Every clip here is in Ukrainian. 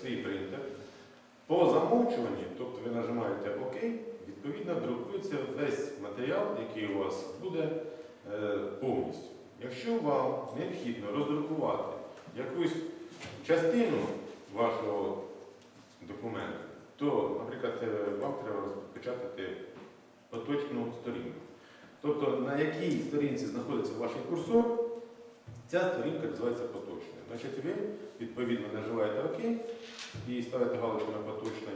свій принтер. По замовчуванні, тобто ви нажимаєте ОК, відповідно друкується весь матеріал, який у вас буде е, повністю. Якщо вам необхідно роздрукувати якусь частину вашого документу, то, наприклад, е, вам треба розпечатати поточну сторінку. Тобто на якій сторінці знаходиться ваш курсор, ця сторінка називається поточною. Значить, ви відповідно нажимаєте ОК і ставите галочку на поточний.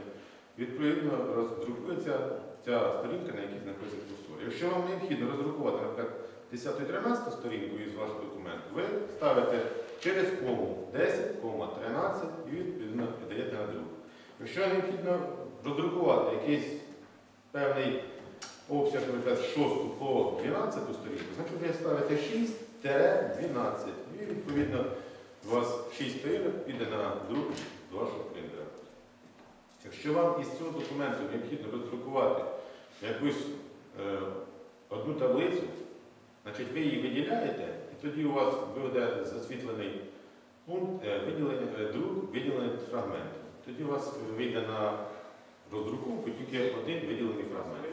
Відповідно, роздрукується ця сторінка, на якій знаходиться курсор. Якщо вам необхідно роздрукувати, наприклад, 10-13 сторінку із вашого документу, ви ставите через кому 10, кома 13 і відповідно видаєте на друк. Якщо необхідно роздрукувати якийсь певний обсяг, наприклад, з 6 по 12 сторінку, значить ви ставите 6-12 і відповідно у вас 6 сторінок піде на друк з вашого принтера. Якщо вам із цього документу необхідно роздрукувати якусь е, одну таблицю, значить ви її виділяєте, і тоді у вас виведе засвітлений пункт е, виділення, е, друк, виділений фрагмент. Тоді у вас вийде на роздруковку тільки один виділений фрагмент.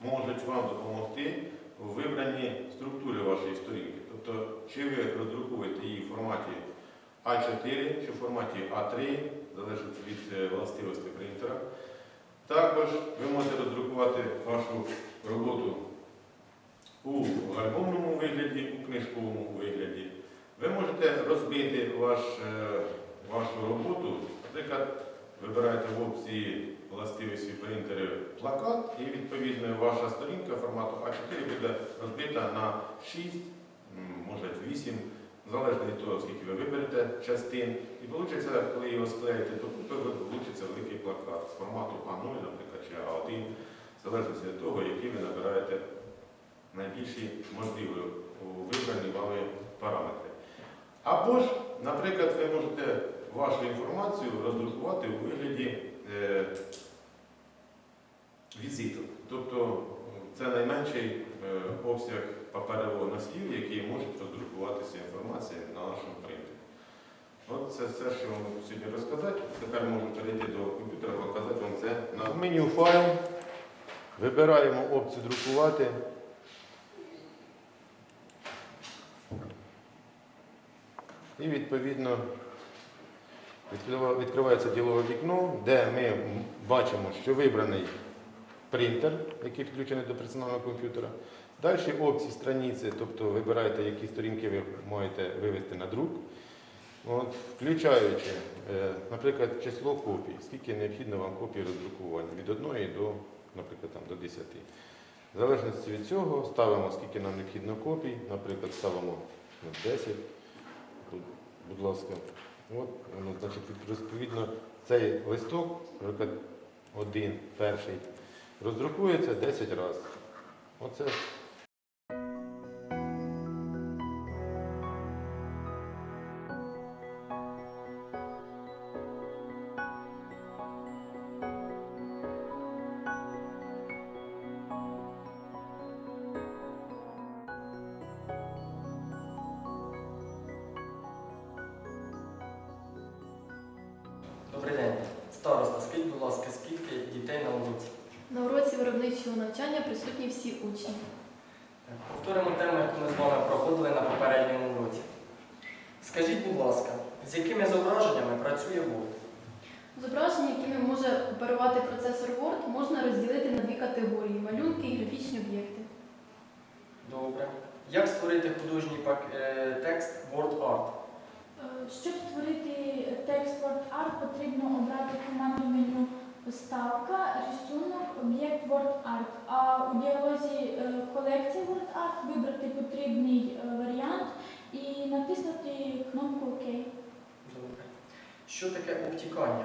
Можуть вам допомогти у вибранні структури вашої сторінки. Тобто, чи ви роздруковуєте її в форматі А4 чи в форматі А3, залежить від е, властивостей принтера. Також ви можете роздрукувати вашу роботу у альбомному вигляді, у книжковому вигляді. Ви можете розбити ваш, е, вашу роботу, наприклад, вибираєте в опції властивості принтери плакат, і відповідно ваша сторінка формату А4 буде розбита на 6, м, може 8, залежно від того, скільки ви виберете частин. І вийде, коли його склеїте докупи, вийде великий плакат з формату А0, наприклад, чи А1, в залежності від того, які ви набираєте найбільші можливі у вибрані вами параметри. Або ж, наприклад, ви можете вашу інформацію роздрукувати у вигляді е, візиток. Тобто це найменший е, обсяг паперового носію, який може роздрукуватися інформація на нашому принтері. От це все, що вам сьогодні розказати. Тепер можу перейти до комп'ютера, показати вам це на меню файл. Вибираємо опцію друкувати. І відповідно відкривається ділове вікно, де ми бачимо, що вибраний принтер, який підключений до персонального комп'ютера. Далі опції страниці, тобто вибираєте, які сторінки ви маєте вивести на друк. От, включаючи, е, наприклад, число копій, скільки необхідно вам копій роздрукування, від 1 до, наприклад, там, до 10. В залежності від цього ставимо, скільки нам необхідно копій, наприклад, ставимо ну, 10, будь, ласка. От, значить, відповідно, цей листок, наприклад, один, перший, роздрукується 10 разів. Оце Добрий день. Староста, скажіть, будь ласка, скільки дітей на уроці? На уроці виробничого навчання присутні всі учні. Повторимо тему, яку ми з вами проходили на попередньому уроці. Скажіть, будь ласка, з якими зображеннями працює Word? Зображення, якими може оперувати процесор Word, можна розділити на дві категорії малюнки і графічні об'єкти. Добре. Як створити художній пак- е, текст Word Art? Е, Щоб створити текст WordArt, потрібно обрати команду меню Вставка, рисунок, об'єкт WordArt. А у діалозі е, колекції WordArt вибрати потрібний е, варіант і натиснути кнопку ОК. Добре. Що таке обтікання?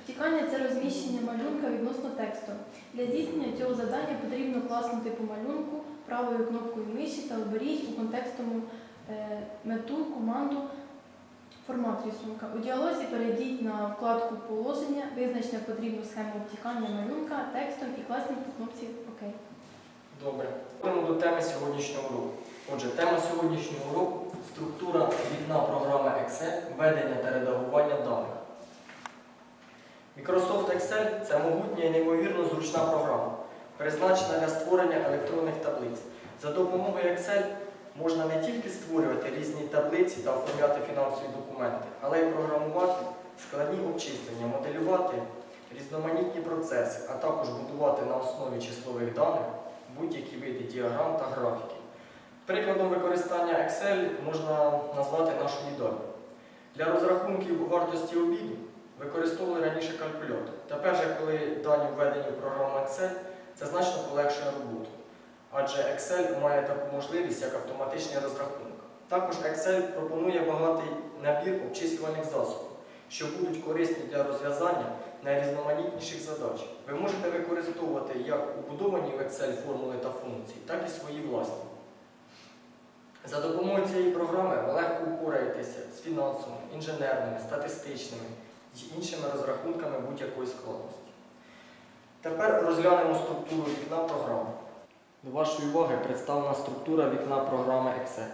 Обтікання це розміщення малюнка відносно тексту. Для здійснення цього завдання потрібно класнути по малюнку правою кнопкою миші та оберіть у контекстовому е, мету команду формат рисунка. У діалозі перейдіть на вкладку Положення, визначте потрібну схему обтікання малюнка текстом і класніть по кнопці ОК. Добре. Переходимо до теми сьогоднішнього уроку. Отже, тема сьогоднішнього уроку структура вікна програми Excel, ведення та редагування даних. Microsoft Excel це могутня і неймовірно зручна програма, призначена для створення електронних таблиць. За допомогою Excel можна не тільки створювати різні таблиці та оформляти фінансові документи, але й програмувати складні обчислення, моделювати різноманітні процеси, а також будувати на основі числових даних будь-які види діаграм та графіків. Прикладом використання Excel можна назвати нашу їдальню. Для розрахунків вартості обіду використовували раніше калькулятор. Тепер же, коли дані введені в програму Excel, це значно полегшує роботу. Адже Excel має таку можливість, як автоматичний розрахунок. Також Excel пропонує багатий набір обчислювальних засобів, що будуть корисні для розв'язання найрізноманітніших задач. Ви можете використовувати як убудовані в Excel формули та функції, так і свої власні. За допомогою цієї програми ви легко упораєтеся з фінансовими, інженерними, статистичними і іншими розрахунками будь-якої складності. Тепер розглянемо структуру вікна програми. До вашої уваги представлена структура вікна програми Excel.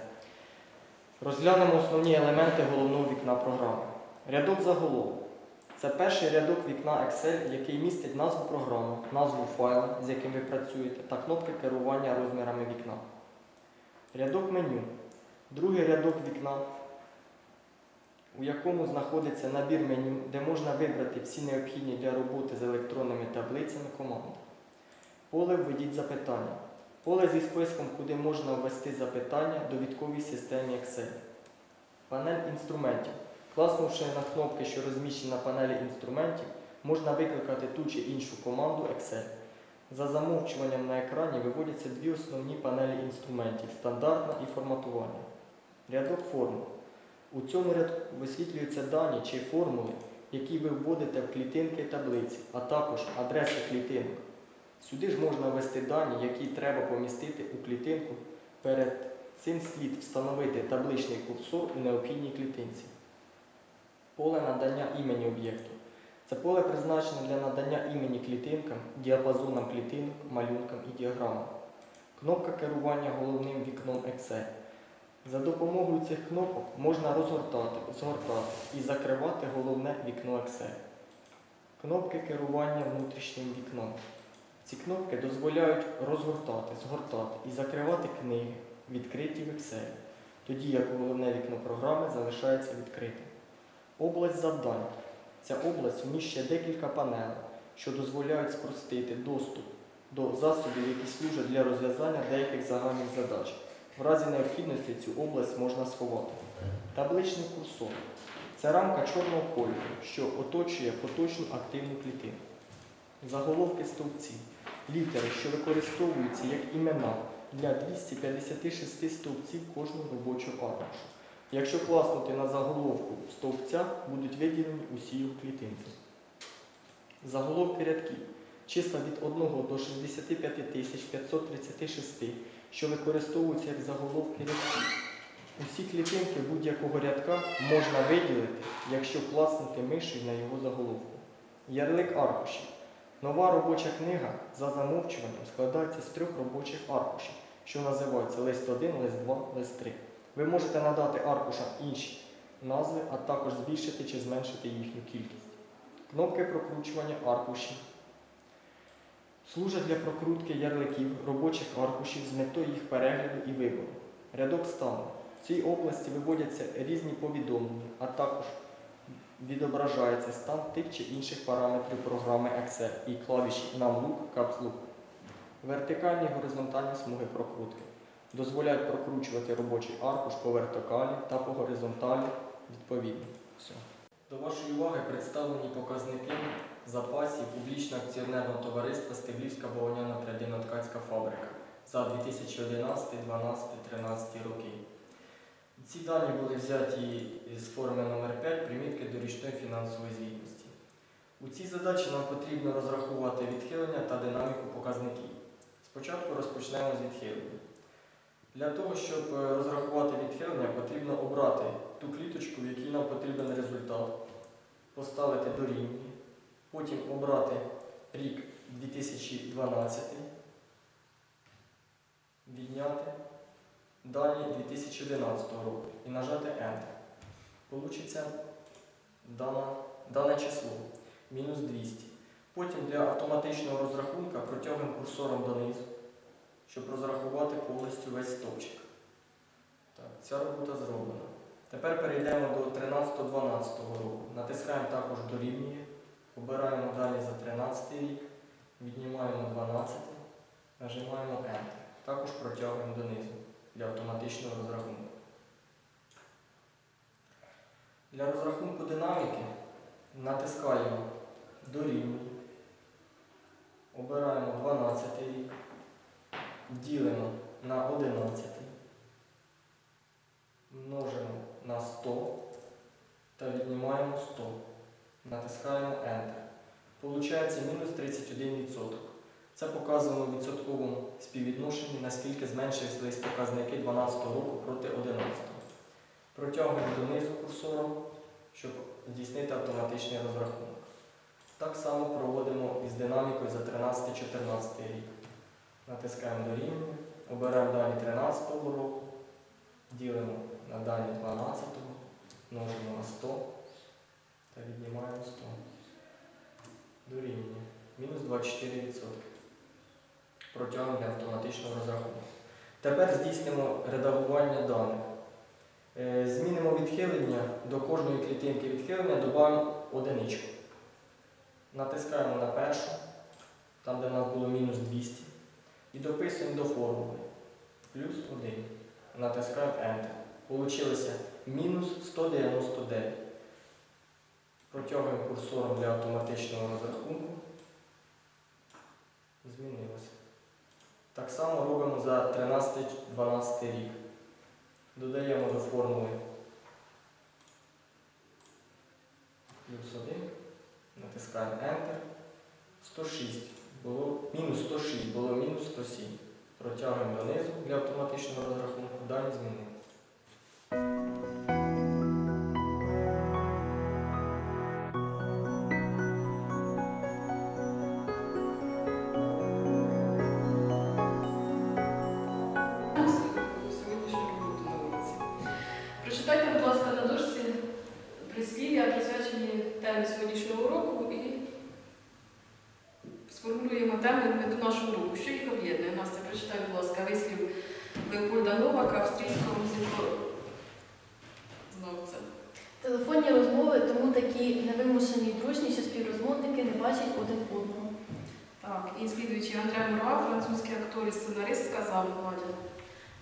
Розглянемо основні елементи головного вікна програми. Рядок заголовок. Це перший рядок вікна Excel, який містить назву програми, назву файла, з яким ви працюєте, та кнопки керування розмірами вікна. Рядок меню. Другий рядок вікна, у якому знаходиться набір меню, де можна вибрати всі необхідні для роботи з електронними таблицями команди. Поле введіть запитання. Поле зі списком, куди можна ввести запитання довідковій системі Excel. Панель інструментів. Класнувши на кнопки, що розміщені на панелі інструментів, можна викликати ту чи іншу команду Excel. За замовчуванням на екрані виводяться дві основні панелі інструментів стандартна і форматування. Рядок формул. У цьому рядку висвітлюються дані чи формули, які ви вводите в клітинки таблиці, а також адреси клітинок. Сюди ж можна ввести дані, які треба помістити у клітинку. Перед цим слід встановити табличний курсор у необхідній клітинці. Поле надання імені об'єкту. Це поле призначене для надання імені клітинкам, діапазонам клітинок, малюнкам і діаграмам. Кнопка керування головним вікном Excel. За допомогою цих кнопок можна розгортати, згортати і закривати головне вікно Excel. Кнопки керування внутрішнім вікном. Ці кнопки дозволяють розгортати, згортати і закривати книги, відкриті в Excel, тоді як головне вікно програми залишається відкритим. Область завдань. Ця область вміщує декілька панелей, що дозволяють спростити доступ до засобів, які служать для розв'язання деяких загальних задач. В разі необхідності цю область можна сховати. Табличний курсор це рамка чорного кольору, що оточує поточну активну клітину. Заголовки стовпців літери, що використовуються як імена для 256 стовпців кожного робочого аркушу. Якщо класнути на заголовку стовпця, будуть виділені усі його клітинки. Заголовки рядків. Числа від 1 до 65 536, що використовуються як заголовки рядків. Усі клітинки будь-якого рядка можна виділити, якщо класнути мишею на його заголовку. Ярлик аркушів. Нова робоча книга за замовчуванням складається з трьох робочих аркушів, що називаються лист 1, лист 2, лист 3. Ви можете надати аркушам інші назви, а також збільшити чи зменшити їхню кількість. Кнопки прокручування аркушів. Служать для прокрутки ярликів робочих аркушів з метою їх перегляду і вибору. Рядок стану. В цій області виводяться різні повідомлення, а також відображається стан тих чи інших параметрів програми Excel і клавіші Numlook, Caps. Вертикальні і горизонтальні смуги прокрутки дозволяють прокручувати робочий аркуш по вертикалі та по горизонталі відповідно. Все. До вашої уваги представлені показники запасів публічного акціонерного товариства Стеблівська бавовняна ткацька фабрика за 2011, 12, 13 роки. Ці дані були взяті з форми номер 5 примітки до річної фінансової звітності. У цій задачі нам потрібно розрахувати відхилення та динаміку показників. Спочатку розпочнемо з відхилення. Для того, щоб е, розрахувати відхилення, потрібно обрати ту кліточку, в якій нам потрібен результат, поставити дорівнює, потім обрати рік 2012, відняти дані 2011 року і нажати Enter. Получиться дана, дане число мінус 200. Потім для автоматичного розрахунка протягуємо курсором донизу, щоб розрахувати повністю весь стовпчик. Так, ця робота зроблена. Тепер перейдемо до 13-12 року. Натискаємо також дорівнює, обираємо далі за 13 рік, віднімаємо 12, нажимаємо Enter. Також протягуємо донизу для автоматичного розрахунку. Для розрахунку динаміки натискаємо дорівнює, обираємо 12 рік, ділимо на 11, множимо на 100 та віднімаємо 100. Натискаємо Enter. Получається мінус 31%. Це показано в відсотковому співвідношенні, наскільки зменшились показники 12 року проти 11. Протягуємо донизу курсором, щоб здійснити автоматичний розрахунок. Так само проводимо із динамікою за 13-14 рік. Натискаємо дорівнює, обираємо дані 13 року, ділимо на дані 12, множимо на 100 та віднімаємо 100. Дорівнює. Мінус 24%. Протягуємо для автоматичного розрахунку. Тепер здійснимо редагування даних. Е, Змінимо відхилення до кожної клітинки відхилення, додамо одиничку. Натискаємо на першу, там де в нас було мінус 200, і дописуємо до формули. Плюс 1. Натискаємо Enter. Получилося мінус 199. Протягуємо курсором для автоматичного розрахунку. Змінилося. Так само робимо за 13-12 рік. Додаємо до формули плюс 1, натискаємо Enter. 106 було мінус 106, було мінус 107. Протягуємо донизу для автоматичного розрахунку, далі змінили. Леопольда австрійського музикознавця. Телефонні розмови тому такі невимушені дружні, що співрозмовники не бачать один одного. Так, і слідуючий Андре Мура, французький актор і сценарист, сказав Владі.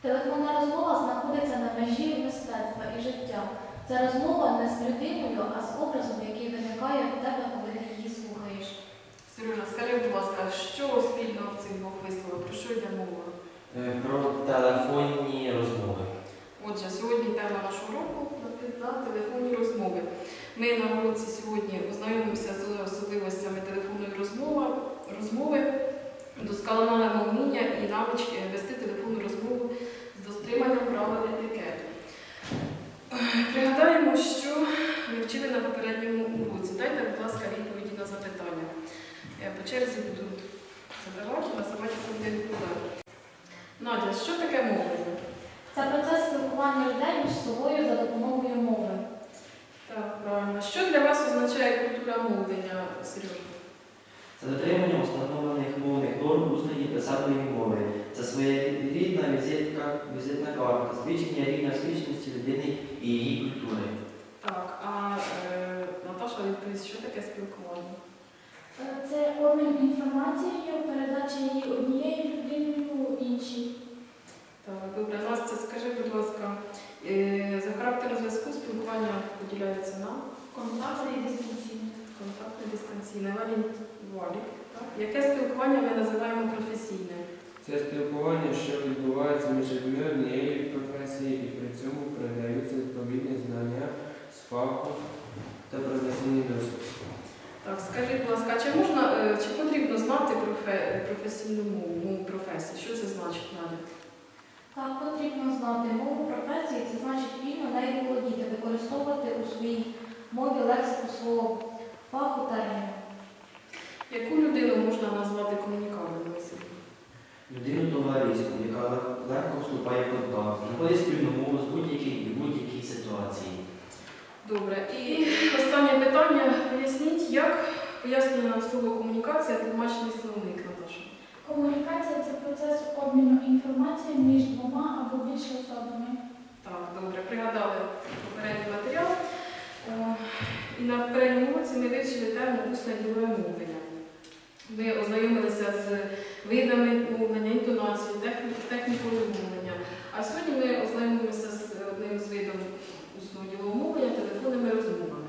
Телефонна розмова знаходиться на межі мистецтва і життя. Це розмова не з людиною, а з образом, який виникає в тебе, коли ти її слухаєш. Сережа, скажи, будь ласка, що спільного в цих двох висловах? Про що йде мова? Е, Про телефонні розмови. Отже, сьогодні тема нашого уроку на телефонні розмови. Ми на уроці сьогодні ознайомимося з особливостями телефонної розмови, розмови досконалимо вміння і навички вести телефонну розмову з дотриманням правил етикету. Пригадаємо, що ми вчили на попередньому уроці. Дайте, будь ласка, відповіді на запитання. Я по черзі буду задавати, називати один проблем. Надя, що таке мовлення? Це процес спілкування людей між собою за допомогою мови. Так, правильно. Що для вас означає культура мовлення, Сережа? Це дотримання установлених мовних норм усної писаної мови. Це своєрідна візитка, візитна картка, свідчення рівня освіченості людини і її культури. Так, а е, Наташа відповість, що таке спілкування? Е, Це обмін інформацією, передача її однією людиною іншій. Так, добре, Настя, скажи, будь ласка, е, за характером зв'язку спілкування поділяється на Контактне і дистанційне. Дистанційне. Валінт Валік. Яке спілкування ми називаємо професійним? Це спілкування, що відбувається між людьми однієї професії і при цьому передаються відповідні знання з фаху та професійний досвід. Так, скажіть, будь ласка, чи можна, е, чи потрібно знати профе- професійну мову, професії? Що це значить, Надя? Так, потрібно знати мову професії, це значить вільно нею володіти, використовувати у своїй мові лексику свого фаху терміну. Яку людину можна назвати комунікабельною сьогодні? Людину товариську, яка легко вступає в контакт, знаходить спільну мову з будь-якій і будь-якій ситуації. Добре. І останнє питання. Поясніть, як пояснює нам слово комунікація тлумачний словник, Наташа. Комунікація це процес обміну інформацією між двома або більше особами. Так, добре, пригадали попередній матеріал. О, І на попередньому уроці ми вивчили тему усне ділове мовлення. Ми ознайомилися з видами мовлення, інтонацією, технікою мовлення. А сьогодні ми ознайомимося з одним з видів усного мовлення телефонними розмовами.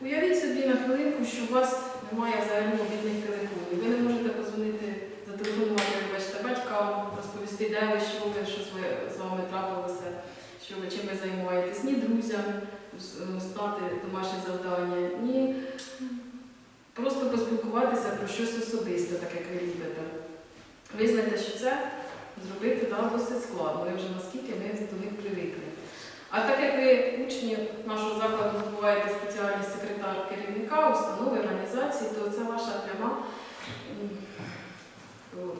Уявіть собі на хвилинку, що у вас немає взагалі мобільних телефонів. Ви не можете позвонити, зателефонувати вибачте, батькам, розповісти, де ви, що ви, що з вами трапилося, що ви чим ви займаєтесь, ні друзям е, домашнє завдання, ні просто поспілкуватися про щось особисте, так як ви любите. Ви знаєте, що це зробити да, досить складно, ви вже наскільки ми до них привикли. А так як ви учні нашого закладу здобуваєте спеціальність секретар керівника, установи, організації, то це ваша пряма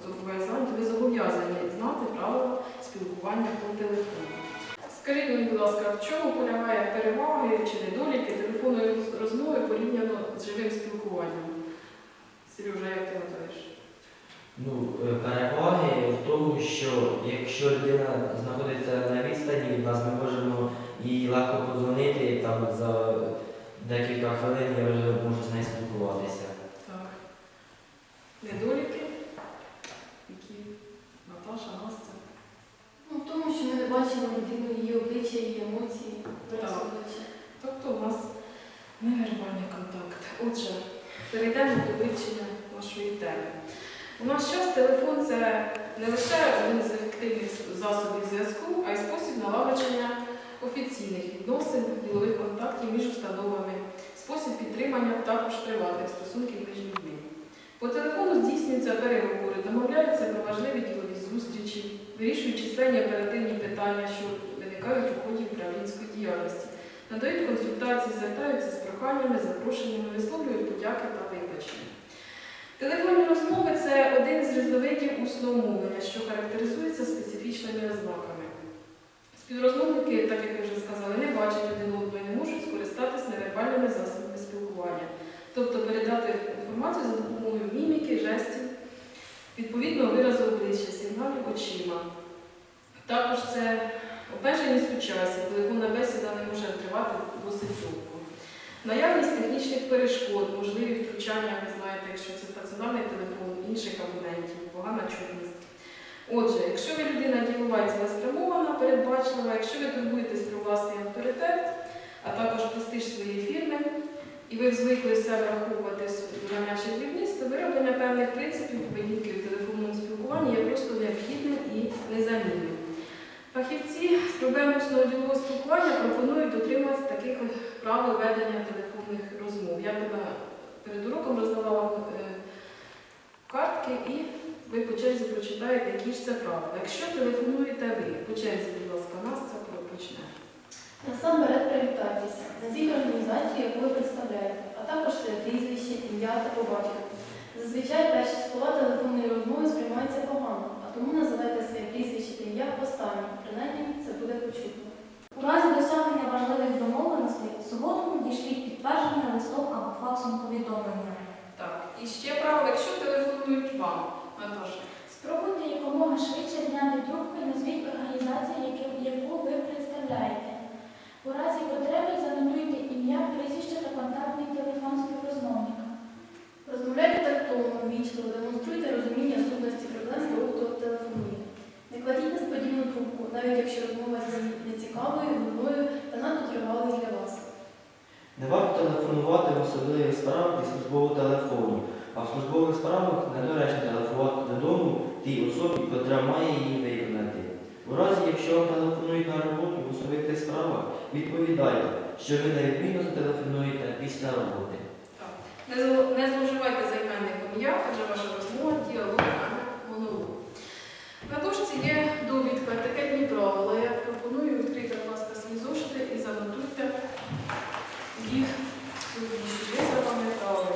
зобов'язання, ви зобов'язані знати правила спілкування по телефону. Скажіть мені, будь ласка, в чому полягає переваги чи недоліки телефонної розмови порівняно з живим спілкуванням? Сережа, як ти гадаєш? Ну, е, переваги в тому, що якщо людина знаходиться на відстані від нас, ми можемо їй легко подзвонити там за декілька хвилин я вже можу з нею спілкуватися. Так. Недоліки? Які? Наташа, Настя? Ну, в тому, що ми не бачимо людину, обличчя, її емоції, обличчя. Тобто у нас невербальний контакт. Отже, перейдемо до вивчення нашої теми. У нас час телефон це не лише один з ефективних засобів зв'язку, а й спосіб налагодження офіційних відносин, ділових контактів між установами, спосіб підтримання також приватних стосунків між людьми. По телефону здійснюються переговори, домовляються про важливі ділові зустрічі, вирішують численні оперативні питання, що у ході управлінської діяльності, надають консультації, звертаються з проханнями, запрошеннями, висловлюють подяки та вибачення. Телефонні розмови це один з різновидів усного що характеризується специфічними ознаками. Співрозмовники, так як ви вже сказали, не бачать один одного і не можуть скористатися невербальними засобами спілкування, тобто передати інформацію за допомогою міміки, жестів, відповідного виразу обличчя, сигналів очима. Також це обмеженість у часі, телефонна бесіда не може тривати досить довго. Наявність технічних перешкод, можливі втручання, ви знаєте, якщо це стаціонарний телефон, інших абонентів, погана чутність. Отже, якщо ви людина ділова і передбачлива, якщо ви турбуєтесь про власний авторитет, а також престиж своєї фірми, і ви звикли все враховувати додання чи дрібність, то вироблення певних принципів поведінки в телефонному спілкуванні є просто необхідним і незамінним. Фахівці з проблем ділового спілкування пропонують дотримуватися таких правил ведення телефонних розмов. Я перед уроком роздала вам е, картки і ви по черзі прочитаєте, які ж це правила. Якщо телефонуєте ви, по черзі, будь ласка, нас це почне. Насамперед привітайтеся, за назвіть організацію, яку ви представляєте, а також своє прізвище, ім'я та по батькові. Зазвичай перші слова телефонної розмови сприймаються погано, а тому називайте своє прізвище та ім'я останнім, принаймні це буде почутно. У разі досягнення важливих домовленостей згодом надішліть підтвердження листом або факсом повідомлення. Так, і ще правило, якщо телефонують вам, Наташа. Спробуйте якомога швидше зняти трубку і назвіть організацію, яку- яку ви представляєте. У разі потреби занотуйте ім'я, прізвище та контактний телефон співрозмовника. Розмовляйте тактовно, ввічливо, демонструйте розуміння сутності проблем того, хто телефонує. Не кладіть несподівану трубку, навіть якщо розмова з нецікавою, нудною та надто тривалою для вас. Не варто телефонувати в особливих справах зі службового телефону, а в службових справах недоречно телефонувати додому тій особі, котра має її виконати. У разі, якщо вам телефонують на роботу в особистих справах, відповідайте, що ви неодмінно зателефонуєте після роботи. Не Не зловживайте займенником я, адже ваша розмова діалог, а. На дошці є довідка, етикетні правила. Я пропоную відкрити, будь ласка, свої зошити і занотуйте їх ви запам'ятали.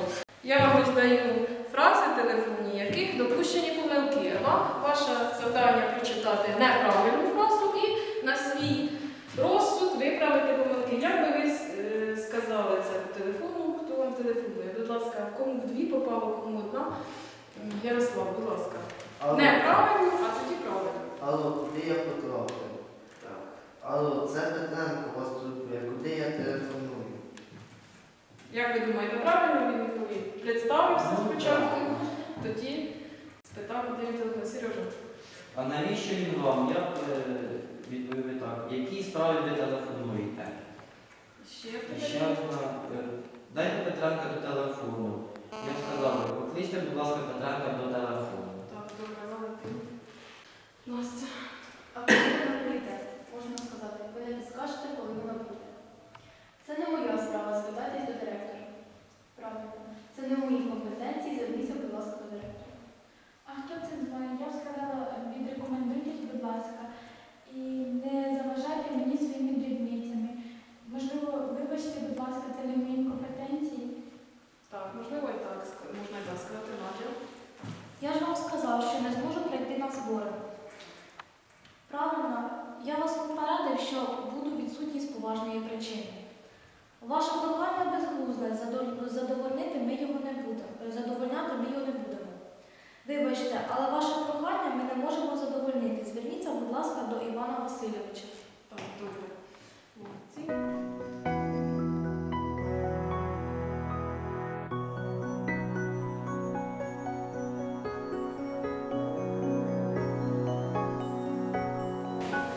Я вам роздаю фрази телефонні, яких допущені помилки. Вам ваше завдання прочитати неправильну фразу і на свій розсуд виправити помилки. Як би ви е, сказали це по телефону, хто вам телефонує? будь ласка, кому дві попало, кому одна. Ярослав, будь ласка. Алло, Не правильно, а тоді правильно. алло, куди я потрапив? Так. Алло, це Петренко вас турбує, куди я телефоную? Як ви думаєте, правильно він відповів? Представився спочатку, тоді спитав, куди він телефон. Сережа. А навіщо він вам? Я б е, відповів би так. Які справи ви телефонуєте? Ще ще одна. е, Дайте Петренка до телефону. Я сказав, покличте, будь ласка, Петренка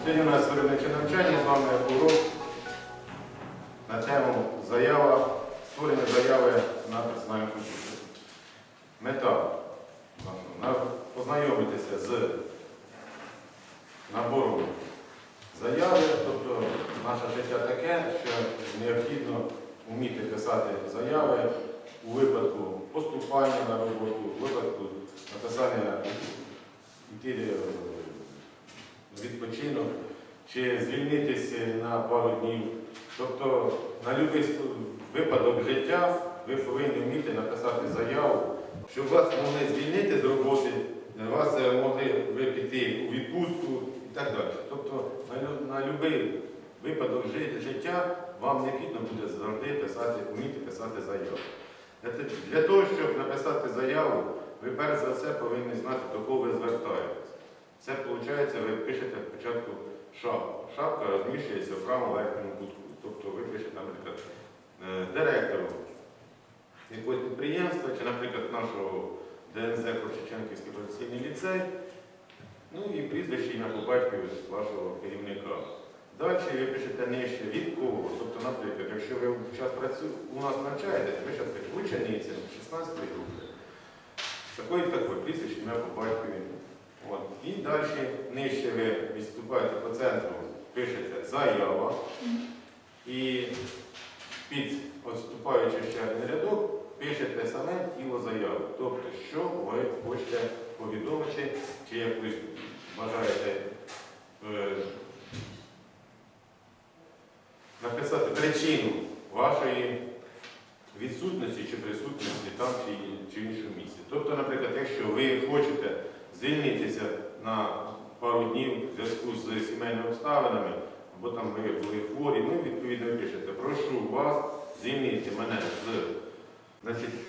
Сьогодні у нас виробниче навчання, з вами урок на тему заява, створення заяви на персональну комп'ютері. Мета – познайомитися з набором заяви, тобто наше життя таке, що необхідно вміти писати заяви у випадку поступання на роботу, у випадку написання відпочинок чи звільнитися на пару днів. Тобто на будь-який випадок життя ви повинні вміти написати заяву, щоб вас могли звільнити з роботи, вас е, могли ви піти у відпустку і так далі. Тобто на, будь-який випадок життя вам необхідно буде завжди писати, вміти писати заяву. Для того, щоб написати заяву, ви перш за все повинні знати, до кого ви звертаєтесь. Це виходить, ви пишете спочатку шапку. Шапка розміщується в правому верхньому кутку. Тобто ви пишете, наприклад, е, директору якогось підприємства, чи, наприклад, нашого ДНЗ Корчиченківський професійний ліцей, ну і прізвище ім'я по батькові вашого керівника. Далі ви пишете нижче від кого. Тобто, наприклад, якщо ви працюєте, у нас навчаєтесь, ви зараз пишете учениця 16 групи. Такої такої прізвище ім'я по батькові. От. І далі нижче ви відступаєте по центру, пишете заява. І під відступаючи ще один рядок, пишете саме тіло заяви. Тобто, що ви хочете повідомити, чи якусь бажаєте е, написати причину вашої відсутності чи присутності там чи, чи іншому місці. Тобто, наприклад, якщо ви хочете звільнитися на пару днів в зв'язку з сімейними обставинами, або там ви були хворі, ну, відповідно, пишете, прошу вас звільнити мене з значить,